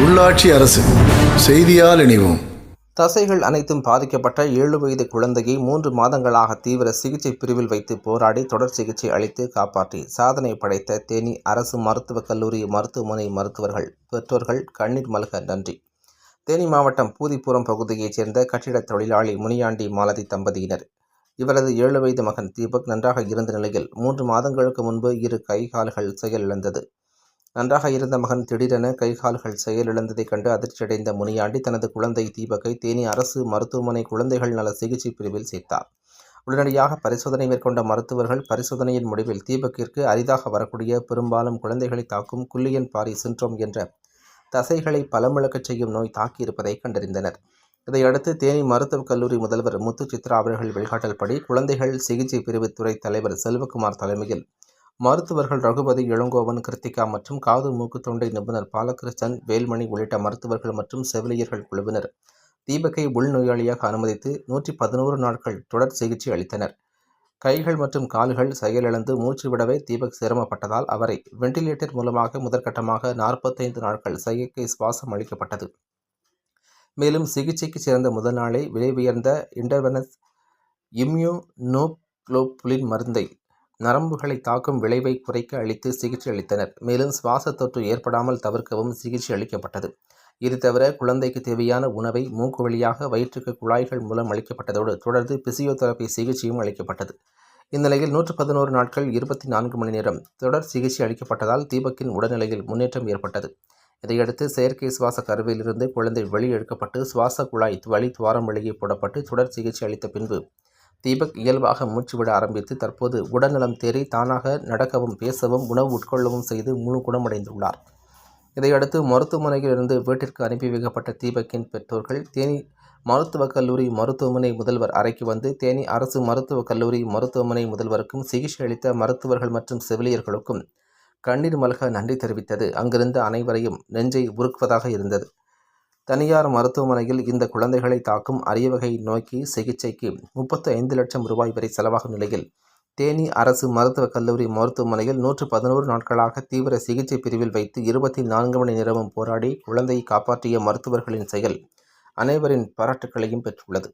உள்ளாட்சி அரசு செய்தியால் இணைவோம். தசைகள் அனைத்தும் பாதிக்கப்பட்ட ஏழு வயது குழந்தையை மூன்று மாதங்களாக தீவிர சிகிச்சை பிரிவில் வைத்து போராடி தொடர் சிகிச்சை அளித்து காப்பாற்றி சாதனை படைத்த தேனி அரசு மருத்துவக் கல்லூரி மருத்துவமனை மருத்துவர்கள் பெற்றோர்கள் கண்ணீர் மல்க நன்றி. தேனி மாவட்டம் பூதிப்புறம் பகுதியைச் சேர்ந்த கட்டிடத் தொழிலாளி முனியாண்டி மாலதி தம்பதியினர். இவரது ஏழு வயது மகன் தீபக் நன்றாக இருந்த நிலையில் மூன்று மாதங்களுக்கு முன்பு இரு கை கால்கள் செயலிழந்தது. நன்றாக இருந்த மகன் திடீரென கைகால்கள் செயலிழந்ததைக் கண்டு அதிர்ச்சியடைந்த முனியாண்டி தனது குழந்தை தீபக்கை தேனி அரசு மருத்துவமனை குழந்தைகள் நல சிகிச்சை பிரிவில் சேர்த்தார். உடனடியாக பரிசோதனை மேற்கொண்ட மருத்துவர்கள் பரிசோதனையின் முடிவில் தீபக்கிற்கு அரிதாக வரக்கூடிய பெரும்பாலும் குழந்தைகளை தாக்கும் குல்லியன் பாரி சின்ட்ரோம் என்ற தசைகளை பலமிழக்கச் செய்யும் நோய் தாக்கியிருப்பதை கண்டறிந்தனர். இதையடுத்து தேனி மருத்துவக் கல்லூரி முதல்வர் முத்து சித்ரா அவர்கள் வழிகாட்டல்படி குழந்தைகள் சிகிச்சை பிரிவு துறை தலைவர் செல்வகுமார் தலைமையில் மருத்துவர்கள் ரகுபதி இளங்கோவன் கிருத்திகா மற்றும் காது மூக்கு தொண்டை நிபுணர் பாலகிருஷ்ணன் வேல்மணி உள்ளிட்ட மருத்துவர்கள் மற்றும் செவிலியர்கள் குழுவினர். தீபக்கை உள்நோயாளியாக அனுமதித்து நூற்றி பதினோரு நாட்கள் தொடர் சிகிச்சை அளித்தனர். கைகள் மற்றும் கால்கள் செயலிழந்து மூச்சு விடவே தீபக் சிரமப்பட்டதால் அவரை வெண்டிலேட்டர் மூலமாக முதற்கட்டமாக நாற்பத்தைந்து நாட்கள் செயற்கை சுவாசம் அளிக்கப்பட்டது. மேலும் சிகிச்சைக்கு சிறந்த முதல் நாளே விலை உயர்ந்த இன்டர்வெனஸ் இம்யூனோக்ளோபுலின் மருந்தை நரம்புகளை தாக்கும் விளைவை குறைக்க அளித்து சிகிச்சை அளித்தனர். மேலும் சுவாச தொற்று ஏற்படாமல் தவிர்க்கவும் சிகிச்சை அளிக்கப்பட்டது. இது தவிர குழந்தைக்கு தேவையான உணவை மூக்கு வழியாக வயிற்றுக்கு குழாய்கள் மூலம் அளிக்கப்பட்டதோடு தொடர்ந்து பிசியோதெரபி சிகிச்சையும் அளிக்கப்பட்டது. இந்நிலையில் நூற்று பதினோரு நாட்கள் இருபத்தி நான்கு மணி நேரம் தொடர் சிகிச்சை அளிக்கப்பட்டதால் தீபக்கின் உடல்நிலையில் முன்னேற்றம் ஏற்பட்டது. இதையடுத்து செயற்கை சுவாச கருவியிலிருந்து குழந்தை வெளியெடுக்கப்பட்டு சுவாச குழாய் வழி துவாரம் வெளியே போடப்பட்டு தொடர் சிகிச்சை அளித்த பின்பு தீபக் இயல்பாக மூச்சுவிட ஆரம்பித்து தற்போது உடல்நலம் தேறி தானாக நடக்கவும் பேசவும் உணவு உட்கொள்ளவும் செய்து முழு குணமடைந்துள்ளார். இதையடுத்து மருத்துவமனையிலிருந்து வீட்டிற்கு அனுப்பி வைக்கப்பட்ட தீபக்கின் பெற்றோர்கள் தேனி மருத்துவக் கல்லூரி மருத்துவமனை முதல்வர் அறைக்கு வந்து தேனி அரசு மருத்துவக் கல்லூரி மருத்துவமனை முதல்வருக்கும் சிகிச்சை அளித்த மருத்துவர்கள் மற்றும் செவிலியர்களுக்கும் கண்ணீர் மல்க நன்றி தெரிவித்தது. அங்கிருந்த அனைவரையும் நெஞ்சை உருக்குவதாக இருந்தது. தனியார் மருத்துவமனையில் இந்த குழந்தைகளை தாக்கும் அரிய வகை நோய்க்கு சிகிச்சைக்கு முப்பத்து ஐந்து லட்சம் ரூபாய் வரை செலவாகும் நிலையில் தேனி அரசு மருத்துவக் கல்லூரி மருத்துவமனையில் நூற்று பதினோரு நாட்களாக தீவிர சிகிச்சை பிரிவில் வைத்து இருபத்தி நான்கு மணி நேரமும் போராடி குழந்தையை காப்பாற்றிய மருத்துவர்களின் செயல் அனைவரின் பாராட்டுக்களையும் பெற்றுள்ளது.